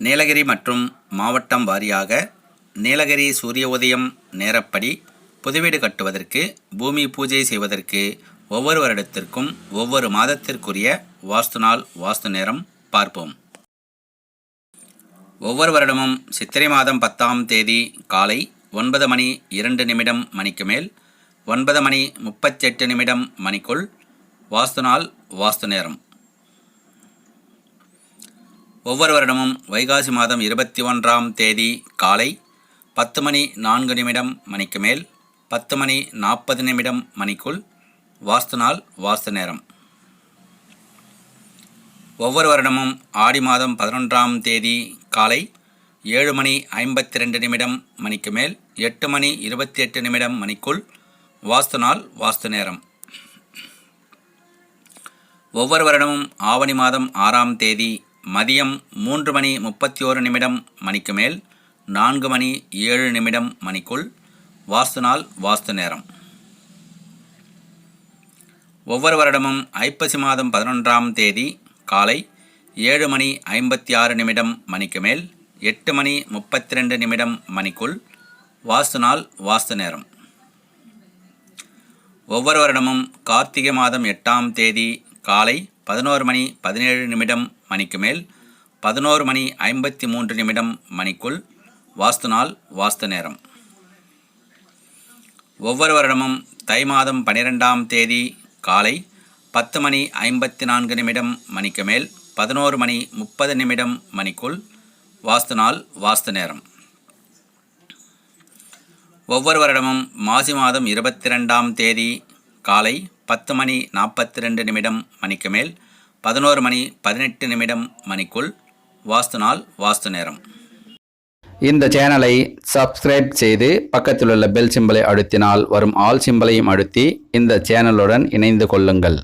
நீலகிரி மற்றும் மாவட்டம் வாரியாக நீலகிரி சூரிய உதயம் நேரப்படி புதுவீடு கட்டுவதற்கு பூமி பூஜை செய்வதற்கு ஒவ்வொரு வருடத்திற்கும் ஒவ்வொரு மாதத்திற்குரிய வாஸ்து நாள் வாஸ்து நேரம் பார்ப்போம். ஒவ்வொரு வருடமும் சித்திரை மாதம் பத்தாம் தேதி காலை ஒன்பது மணி இரண்டு நிமிடம் மணிக்கு மேல் ஒன்பது மணி முப்பத்தெட்டு நிமிடம் மணிக்குள் வாஸ்து நாள் வாஸ்து நேரம். ஒவ்வொரு வருடமும் வைகாசி மாதம் இருபத்தி ஒன்றாம் தேதி காலை பத்து மணி நான்கு நிமிடம் மணிக்கு மேல் பத்து மணி நாற்பது நிமிடம் மணிக்குள் வாஸ்து நாள் வாஸ்து நேரம். ஒவ்வொரு வருடமும் ஆடி மாதம் பதினொன்றாம் தேதி காலை ஏழு மணி ஐம்பத்தி ரெண்டு நிமிடம் மணிக்கு மேல் எட்டு மணி இருபத்தி எட்டு நிமிடம் மணிக்குள் வாஸ்து நாள் வாஸ்து நேரம். ஒவ்வொரு வருடமும் ஆவணி மாதம் ஆறாம் தேதி மதியம் மூன்று மணி முப்பத்தி ஓரு நிமிடம் மணிக்கு மேல் நான்கு மணி ஏழு நிமிடம் மணிக்குள் வாஸ்து நாள் வாஸ்து நேரம். ஒவ்வொரு வருடமும் ஐப்பசி மாதம் பதினொன்றாம் தேதி காலை ஏழு மணி ஐம்பத்தி ஆறு நிமிடம் மணிக்கு மேல் எட்டு மணி முப்பத்தி ரெண்டு நிமிடம் மணிக்குள் வாஸ்து நாள் வாஸ்து நேரம். ஒவ்வொரு வருடமும் கார்த்திகை மாதம் எட்டாம் தேதி காலை பதினோரு மணி பதினேழு நிமிடம் மணிக்கு மேல் பதினோரு மணி ஐம்பத்தி மூன்று நிமிடம் மணிக்குள் வாஸ்து நாள் வாஸ்து நேரம். ஒவ்வொரு வருடமும் தை மாதம் பனிரெண்டாம் தேதி காலை பத்து மணி ஐம்பத்தி நான்கு நிமிடம் மணிக்கு மேல் பதினோரு மணி முப்பது நிமிடம் மணிக்குள் வாஸ்து நாள் வாஸ்து நேரம். ஒவ்வொரு வருடமும் மாசி மாதம் இருபத்தி ரெண்டாம் தேதி காலை பத்து மணி நாற்பத்தி ரெண்டு நிமிடம் மணிக்கு மேல் பதினோரு மணி பதினெட்டு நிமிடம் மணிக்குள் வாஸ்து நாள் வாஸ்து நேரம். இந்த சேனலை சப்ஸ்கிரைப் செய்து பக்கத்தில் உள்ள பெல் சிம்பலை அழுத்தினால் வரும் ஆல் சிம்பலையும் அழுத்தி இந்த சேனலுடன் இணைந்து கொள்ளுங்கள்.